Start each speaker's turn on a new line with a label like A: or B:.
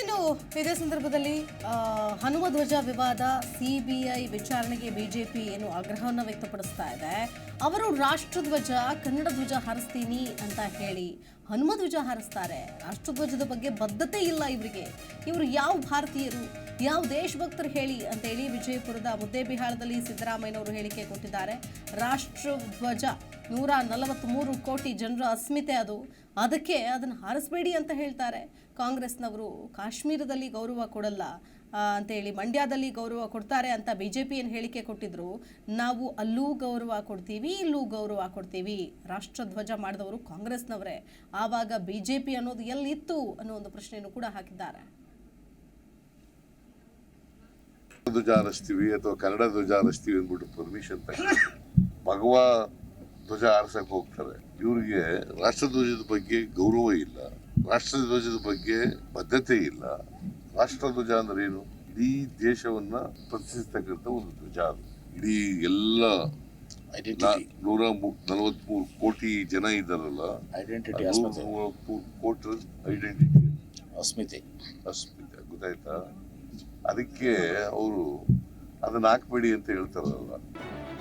A: ಇನ್ನು ಇದೇ ಸಂದರ್ಭದಲ್ಲಿ ಹನುಮಧ್ವಜ ಹನುಮ ಧ್ವಜ ವಿವಾದ, ಸಿಬಿಐ ವಿಚಾರಣೆಗೆ ಬಿಜೆಪಿ ಏನು ಆಗ್ರಹವನ್ನು ವ್ಯಕ್ತಪಡಿಸ್ತಾ ಇದೆ. ಅವರು ರಾಷ್ಟ್ರಧ್ವಜ ಕನ್ನಡ ಧ್ವಜ ಹಾರಿಸ್ತೀನಿ ಅಂತ ಹೇಳಿ ಹನುಮ ಧ್ವಜ ಹಾರಿಸ್ತಾರೆ. ರಾಷ್ಟ್ರಧ್ವಜದ ಬಗ್ಗೆ ಬದ್ಧತೆ ಇಲ್ಲ ಇವರಿಗೆ. ಇವರು ಯಾವ ಭಾರತೀಯರು, ಯಾವ ದೇಶಭಕ್ತರು ಹೇಳಿ ಅಂತೇಳಿ ವಿಜಯಪುರದ ಮುದ್ದೇಬಿಹಾಳದಲ್ಲಿ ಸಿದ್ದರಾಮಯ್ಯನವರು ಹೇಳಿಕೆ ಕೊಟ್ಟಿದ್ದಾರೆ. ರಾಷ್ಟ್ರಧ್ವಜ ನೂರ ನಲವತ್ತ್ಮೂರು ಕೋಟಿ ಜನರ ಅಸ್ಮಿತೆ ಅದು. ಅದಕ್ಕೆ ಅದನ್ನು ಹಾರಿಸಬೇಡಿ ಅಂತ ಹೇಳ್ತಾರೆ. ಕಾಂಗ್ರೆಸ್ನವರು ಕಾಶ್ಮೀರದಲ್ಲಿ ಗೌರವ ಕೊಡಲ್ಲ ಅಂತೇಳಿ ಮಂಡ್ಯದಲ್ಲಿ ಗೌರವ ಕೊಡ್ತಾರೆ ಅಂತ ಬಿ ಜೆ ಪಿ ಏನು ಹೇಳಿಕೆ ಕೊಟ್ಟಿದ್ರು. ನಾವು ಅಲ್ಲೂ ಗೌರವ ಕೊಡ್ತೀವಿ, ಇಲ್ಲೂ ಗೌರವ ಕೊಡ್ತೀವಿ. ರಾಷ್ಟ್ರಧ್ವಜ ಮಾಡಿದವರು ಕಾಂಗ್ರೆಸ್ನವರೇ. ಆವಾಗ ಬಿ ಜೆ ಪಿ ಅನ್ನೋದು ಎಲ್ಲಿತ್ತು ಅನ್ನೋ ಒಂದು ಪ್ರಶ್ನೆಯನ್ನು ಕೂಡ ಹಾಕಿದ್ದಾರೆ.
B: ಧ್ವಜ ಹಾರಿಸ್ತೀವಿ ಅಥವಾ ಕನ್ನಡ ಧ್ವಜ ಹಾರಿಸ್ತೀವಿ ಅಂದ್ಬಿಟ್ಟು ಪರ್ಮಿಷನ್ ಭಗವಾ ಧ್ವಜ ಆರಿಸಕ್ಕೆ ಹೋಗ್ತಾರೆ. ಇವರಿಗೆ ರಾಷ್ಟ್ರಧ್ವಜದ ಬಗ್ಗೆ ಗೌರವ ಇಲ್ಲ. ರಾಷ್ಟ್ರಧ್ವಜದ ಬಗ್ಗೆ ಬದ್ಧತೆ ಇಲ್ಲ. ರಾಷ್ಟ್ರಧ್ವಜ ಅಂದ್ರೆ ಏನು? ಇಡೀ ದೇಶವನ್ನ ಪ್ರತಿನಿಧಿಸ್ತಕ್ಕಂಥ ಒಂದು ಧ್ವಜ ಅದು. ಇಡೀ ಎಲ್ಲ ನೂರ ನಲವತ್ಮೂರು ಕೋಟಿ ಜನ ಇದ್ದಾರಲ್ಲ
C: ಐಡೆಂಟಿಟಿ
B: ಕೋಟಿ ಐಡೆಂಟಿಟಿ
C: ಅಸ್ಮಿತೆ.
B: ಅಸ್ಮಿತೆ ಗೊತ್ತಾಯ್ತಾ? ಅದಕ್ಕೆ ಅವರು ಅದನ್ನ ಹಾಕ್ಬೇಡಿ ಅಂತ ಹೇಳ್ತಾರಲ್ಲ.